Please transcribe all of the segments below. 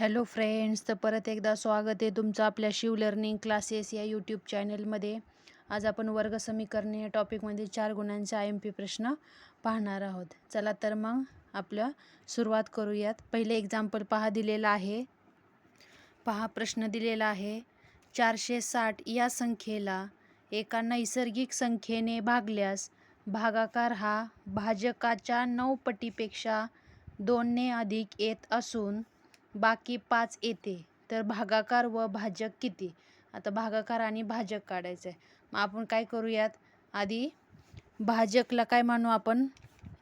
Hello friends तर परत एकदा स्वागत आहे तुमचं आपल्या शिव लर्निंग क्लासेस या यूट्यूब चॅनलमध्ये आज आपण वर्ग समीकरणे या टॉपिकमध्ये चार गुणांचे आय एम पी प्रश्न पाहणार आहोत. चला तर मग आपलं सुरुवात करूयात. पहिले एक्झाम्पल पहा दिलेला आहे. पहा प्रश्न दिलेला आहे. चारशे साठ या संख्येला एका नैसर्गिक संख्येने भागल्यास भागाकार हा भाजकाच्या नऊ पटीपेक्षा दोनने अधिक येत असून बाकी पाच येते. तर भागाकार व भाजक किती? आता भागाकार आणि भाजक काढायचं आहे मग आपण काय करूयात? आधी भाजकला काय मानू आपण?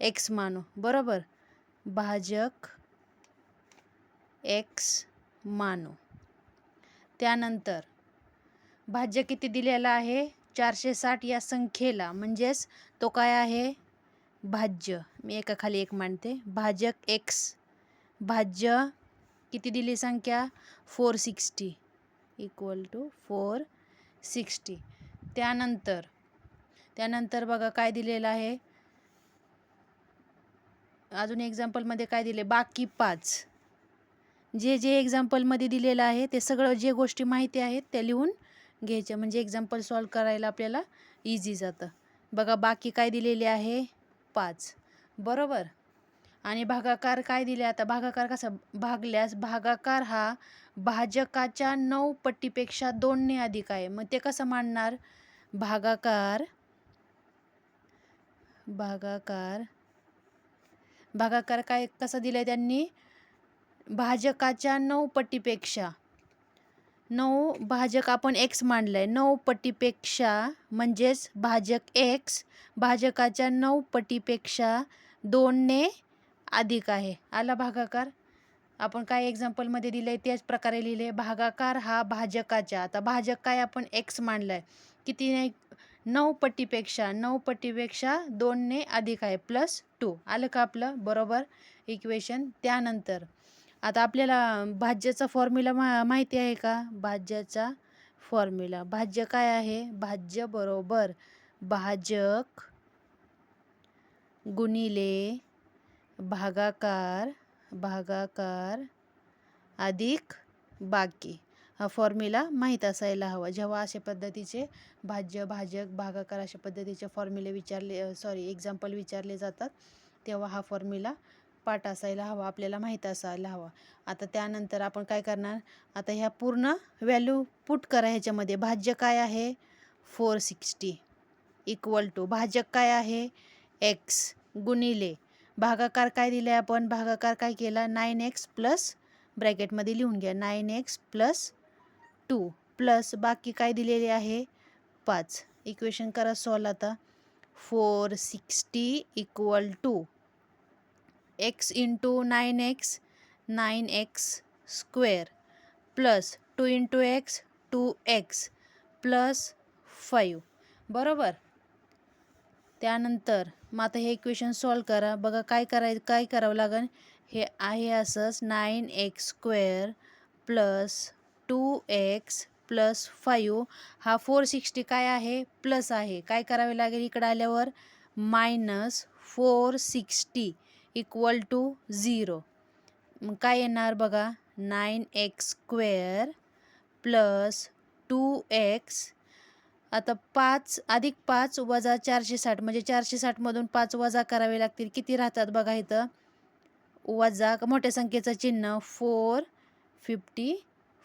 एक्स मानू. बरोबर? भाजक एक्स मानू. त्यानंतर भाज्य किती दिलेला आहे? चारशे साठ या संख्येला. म्हणजेच तो काय आहे? भाज्य. मी एका खाली एक मांडते. भाजक एक्स भाज्य किती दिली संख्या? Four sixty equal to four sixty. त्यानंतर त्यानंतर बघा काय दिलेलं आहे. अजून एक्झाम्पलमध्ये काय दिले? बाकी पाच. जे जे एक्झाम्पलमध्ये दिलेलं आहे ते सगळं जे गोष्टी माहिती आहेत त्या लिहून घ्यायच्या म्हणजे एक्झाम्पल सॉल्व करायला आपल्याला इझी जातं. बघा बाकी काय दिलेले आहे? पाच. बरोबर? आणि भागाकार काय दिले? आता भागाकार कसा? भागल्यास भागाकार हा भाजकाच्या नऊ पट्टीपेक्षा दोनने अधिक आहे. मग ते कसं मांडणार? भागाकार भागाकार भागाकार काय कसं दिलं त्यांनी? भाजकाच्या नऊ पट्टीपेक्षा नऊ भाजक आपण एक्स मांडलं आहे नऊ पट्टीपेक्षा म्हणजेच भाजक एक्स भाजकाच्या नऊ पटीपेक्षा दोनने अधिक आहे. आला भागाकार. आपण काय एक्झाम्पलमध्ये दिलं आहे त्याच प्रकारे लिहिले. भागाकार हा भाजकाच्या आता भाजक काय आपण एक्स मांडला आहे किती नाही? नऊ पट्टीपेक्षा नऊ पट्टीपेक्षा दोनने अधिक आहे. प्लस टू आलं का आपलं? बरोबर इक्वेशन त्यानंतर आता आपल्याला भाज्याचा फॉर्म्युला मा माहिती आहे का? भाज्याचा फॉर्म्युला भाज्य काय आहे? भाज्य बरोबर. भाजक गुणिले भागाकार भागाकार अधिक बाकी. हा फॉर्म्युला माहीत असायला हवा. जेव्हा अशा पद्धतीचे भाज्य भाजक भागाकार अशा पद्धतीचे फॉर्म्युले विचारले सॉरी एक्झाम्पल विचारले जातात तेव्हा हा फॉर्म्युला पाठ असायला हवा आपल्याला माहीत असायला हवा. आता त्यानंतर आपण काय करणार? आता ह्या पूर्ण व्हॅल्यू पुट करा ह्याच्यामध्ये. भाज्य काय आहे? फोर सिक्स्टी इक्वल टू भाजक काय आहे? एक्स गुणिले भागाकार काय दिले आपण? भागाकार काय केला? नाईन एक्स प्लस ब्रॅकेटमध्ये लिहून घ्या. Nine x plus two plus बाकी काय दिलेले आहे? पाच. इक्वेशन करा सॉल्व आता. Four sixty equal to. X into nine x nine x square. Plus two into x two x plus five. बरोबर? त्यानंतर मग आता हे इक्वेशन सॉल्व करा. बघा काय कराय काय करावं लागेल हे आहे असंच nine x square plus two x plus five हा फोर सिक्स्टी काय आहे? प्लस आहे. काय करावे लागेल इकडं आल्यावर? Minus four sixty equal to zero मग काय येणार बघा? Nine x square plus two x आता पाच अधिक पाच वजा चारशे साठ म्हणजे चारशे साठमधून पाच वजा करावे लागतील. किती राहतात बघा इथं? वजा मोठ्या संख्येचं चिन्ह four fifty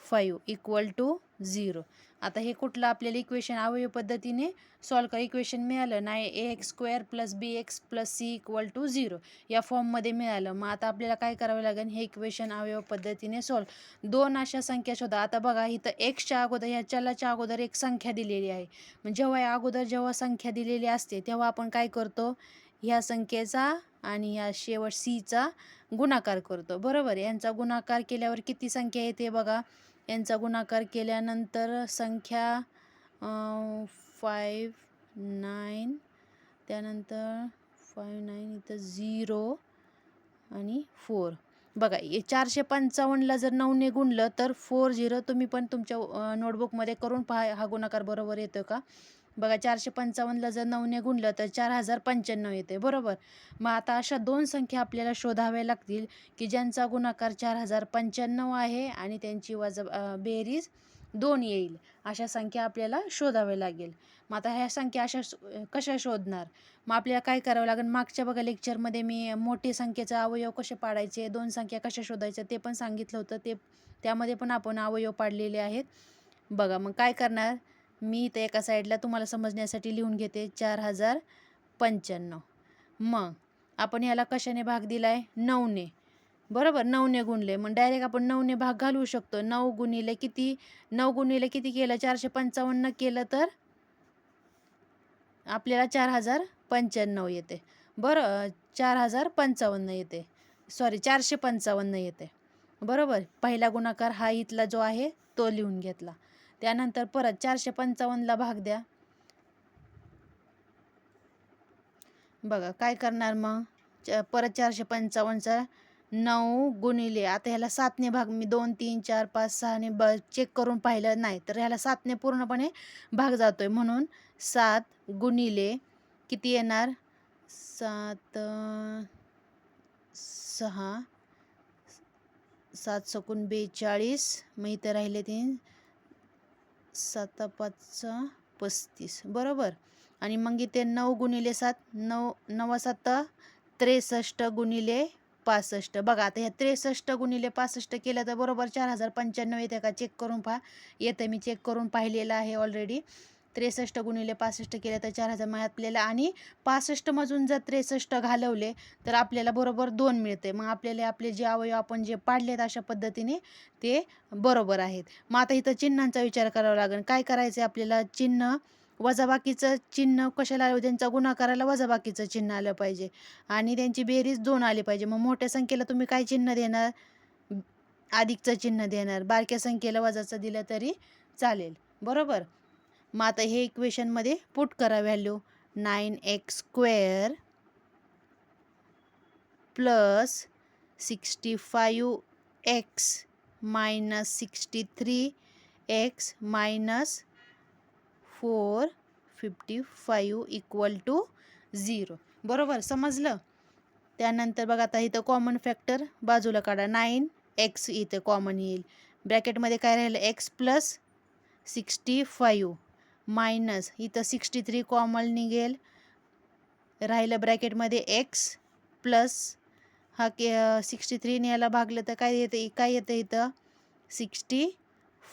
five equal to zero आता हे कुठलं आपल्याला इक्वेशन अवयव पद्धतीने सॉल्व कर इक्वेशन मिळालं नाही. A x square plus b x plus c equal to zero या फॉर्ममध्ये मिळालं. मग आता आपल्याला काय करावं लागेल? हे इक्वेशन अवयव पद्धतीने सॉल्व दोन अशा संख्या शोधा. आता बघा इथं एक्सच्या अगोदर ह्या चलाच्या अगोदर एक संख्या दिलेली आहे. मग जेव्हा या अगोदर जेव्हा संख्या दिलेली असते तेव्हा आपण काय करतो? ह्या संख्येचा आणि ह्या शेवट सीचा गुणाकार करतो. बरोबर? यांचा गुणाकार केल्यावर किती संख्या येते बघा? यांचा गुणाकार केल्यानंतर संख्या फाईव्ह नाईन त्यानंतर फाईव्ह नाईन इथं झिरो आणि फोर बघा चारशे पंचावन्नला जर नऊने गुणलं तर फोर झिरो तुम्ही पण तुमच्या नोटबुकमध्ये करून पहा हा गुणाकार बरोबर येतो का? बघा चारशे पंचावन्नला जर नऊने गुणलं तर चार हजार पंच्याण्णव येते बरोबर? मग आता अशा दोन संख्या आपल्याला शोधाव्या लागतील की ज्यांचा गुणाकार चार हजार पंच्याण्णव आहे आणि त्यांची वजा बेरीज दोन येईल अशा संख्या आपल्याला शोधाव्या लागेल. मग आता ह्या संख्या अशा कशा शोधणार? मग आपल्याला काय करावं लागेल? मागच्या बघा लेक्चरमध्ये मी मोठी संख्येचा अवयव कसे पाडायचे दोन संख्या कशा शोधायच्या ते पण सांगितलं होतं ते त्यामध्ये पण आपण अवयव पाडलेले आहेत. बघा मग काय करणार? मी इथं एका साईडला तुम्हाला समजण्यासाठी लिहून घेते चार हजार पंच्याण्णव. मग आपण याला कशाने भाग दिला आहे नऊने. बरोबर? नऊने गुणले. मग डायरेक्ट आपण नऊने भाग घालवू शकतो. नऊ गुणिले किती? नऊ गुणिले किती केलं? चारशे पंचावन्न केलं तर आपल्याला चार हजार पंच्याण्णव येते. बरं चार हजार पंचावन्न येते. सॉरी चारशे पंचावन्न येते. बरोबर? पहिला गुणाकार हा इथला जो आहे तो लिहून घेतला. त्यानंतर परत चारशे पंचावन्नला भाग द्या. बघा काय करणार मग? च- परत चारशे पंचावन्नचा नऊ गुणिले आता ह्याला सातने भाग मी दोन तीन चार पाच सहाने ब चेक करून पाहिलं नाही तर ह्याला सातने पूर्णपणे भाग जातो आहे म्हणून सात गुणिले किती येणार? सात सहा सात सकून बेचाळीस मग इथं राहिले तीन सात पाच पस्तीस. बरोबर? आणि मग इथे नऊ गुणिले सात नऊ नवा सात त्रेसष्ट गुणिले पासष्ट. बघा आता ह्या त्रेसष्ट गुणिले पासष्ट केलं तर बरोबर चार हजार पंच्याण्णव येते का? चेक करून पहा. येते मी चेक करून पाहिलेलं आहे ऑलरेडी त्रेसष्ट गुणिले पासष्ट केले तर चार हजार मग आपल्याला आणि पासष्टमधून जर त्रेसष्ट घालवले तर आपल्याला बरोबर दोन मिळते. मग आपल्याला आपले जे अवयव आपण जे पाडलेत अशा पद्धतीने ते बरोबर आहेत. मग आता इथं चिन्हांचा विचार करावा लागेल. काय करायचं आहे आपल्याला? चिन्ह वजाबाकीचं चिन्ह कशाला आलं? त्यांचा गुणाकाराला वजाबाकीचं चिन्ह आलं पाहिजे. आणि त्यांची बेरीज दोन आली पाहिजे. मग मोठ्या संख्येला तुम्ही काय चिन्ह देणार? अधिकचं चिन्ह देणार. बारक्या संख्येला वजाचं दिलं तरी चालेल. बरोबर? मग आता हे इक्वेशनमध्ये पुट करा value nine x square plus sixty five x minus sixty three x minus four fifty five equal to zero बरोबर? समजलं? त्यानंतर बघा आता इथं कॉमन फॅक्टर बाजूला काढा. नाईन एक्स इथं कॉमन येईल. ब्रॅकेटमध्ये काय राहिलं? X plus sixty five minus. इथं सिक्स्टी थ्री कॉमन निघेल. राहिलं ब्रॅकेटमध्ये एक्स प्लस हा के सिक्स्टी थ्रीने याला भागलं तर काय येतं काय येतं इथं? Sixty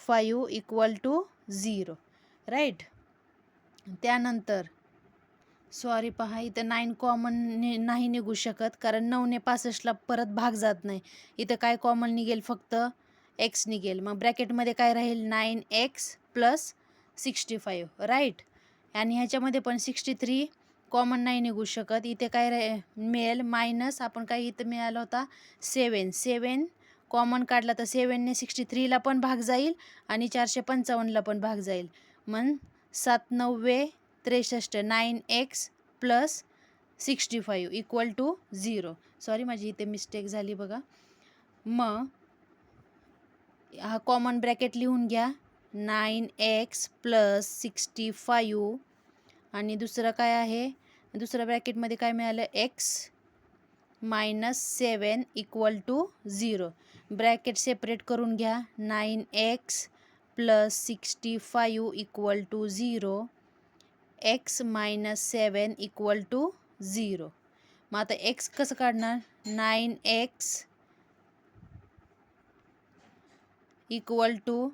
five equal to zero. Right? त्यानंतर सॉरी पहा इथं नाईन कॉमन नि नाही निघू शकत कारण नऊने पासष्टला परत भाग जात नाही. इथं काय कॉमन निघेल फक्त? एक्स निघेल. मग ब्रॅकेटमध्ये काय राहील? Nine x plus sixty five right? आणि ह्याच्यामध्ये पण सिक्स्टी थ्री कॉमन नाही निघू शकत. इथे काय रे मिळेल मायनस आपण काय इथं मिळाला होता? सेवन सेवन कॉमन काढला तर सेवनने सिक्स्टी थ्रीला पण भाग जाईल आणि चारशे पंचावन्नला पण भाग जाईल. मग सात नव्वे त्रेसष्ट nine x plus sixty five equal to zero sorry माझी इथे मिस्टेक झाली बघा. मग हा कॉमन ब्रॅकेट लिहून घ्या. Nine x plus sixty five आणि दुसरं काय आहे? दुसऱ्या ब्रॅकेटमध्ये काय मिळालं? X minus seven equal to zero. Bracket separate करून घ्या. Nine x plus sixty five equal to zero. X minus seven equal to zero. मग आता एक्स कसं काढणार? Nine x equal to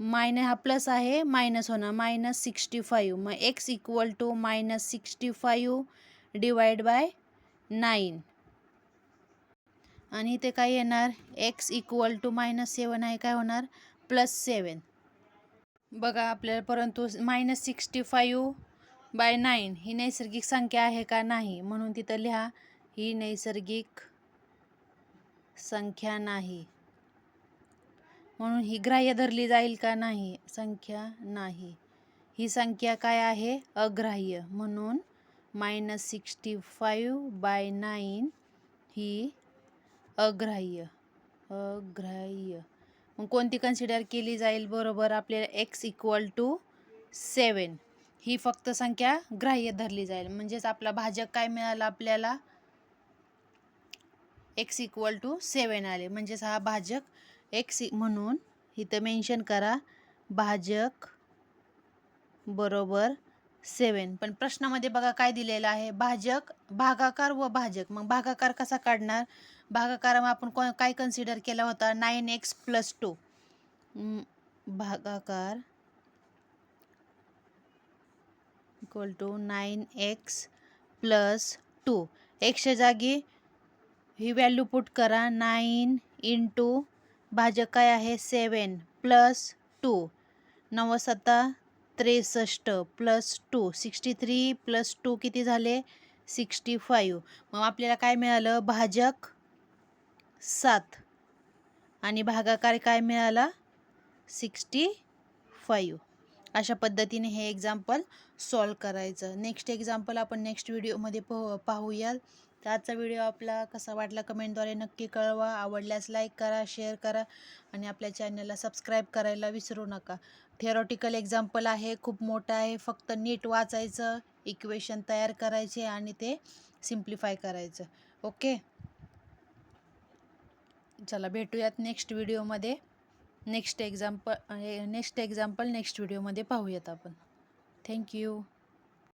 minus हा प्लस आहे मायनस होणार. Minus sixty five. मग x equal to minus sixty five divide by nine. आणि इथे काय येणार? X equal to minus seven आहे काय होणार? Plus seven. बघा आपल्याला परंतु minus sixty five by nine ही नैसर्गिक संख्या आहे का नाही? म्हणून तिथं लिहा ही नैसर्गिक संख्या नाही. म्हणून ही ग्राह्य धरली जाईल का नाही? संख्या नाही. ही संख्या काय आहे? अग्राह्य. म्हणून minus sixty five by nine ही अग्राह्य. अग्राह्य. मग कोणती कन्सिडर केली जाईल? बरोबर आपल्याला एक्स इक्वल टू सेवन ही फक्त संख्या ग्राह्य धरली जाईल. म्हणजेच आपला भाजक काय मिळाला आपल्याला? एक्स इक्वल टू सेवन आले. म्हणजेच हा भाजक एक्स म्हणून इथं मेन्शन करा. भाजक बरोबर सेवन पण प्रश्नामध्ये बघा काय दिलेलं आहे? भाजक भागाकार व भाजक. मग भागाकार कसा काढणार? भागाकार आपण को काय कन्सिडर केला होता? नाईन एक्स प्लस टू भागाकार equal to nine x plus two एक्सच्या जागी ही व्हॅल्यू पुट करा. नाईन इंटू भाजक काय आहे? Seven plus two. नवसत्ता त्रेसष्ट plus two. Sixty three plus two किती झाले? Sixty five. मग आपल्याला काय मिळालं? भाजक सात. आणि भागाकार काय मिळाला? Sixty five. अशा पद्धतीने हे एक्झाम्पल सॉल्व करायचं. नेक्स्ट एक्झाम्पल आपण नेक्स्ट व्हिडिओमध्ये प पाहूया तर आजचा व्हिडिओ आपला कसा वाटला कमेंटद्वारे नक्की कळवा. आवडल्यास लाईक करा शेअर करा आणि आपल्या चॅनलला सबस्क्राईब करायला विसरू नका. थेरॉटिकल एक्झाम्पल आहे खूप मोठं आहे. फक्त नीट वाचायचं इक्वेशन तयार करायचे आणि ते सिम्प्लिफाय करायचं. ओके चला भेटूयात नेक्स्ट व्हिडिओमध्ये next example next example next व्हिडिओमध्ये पाहूयात आपण. थँक्यू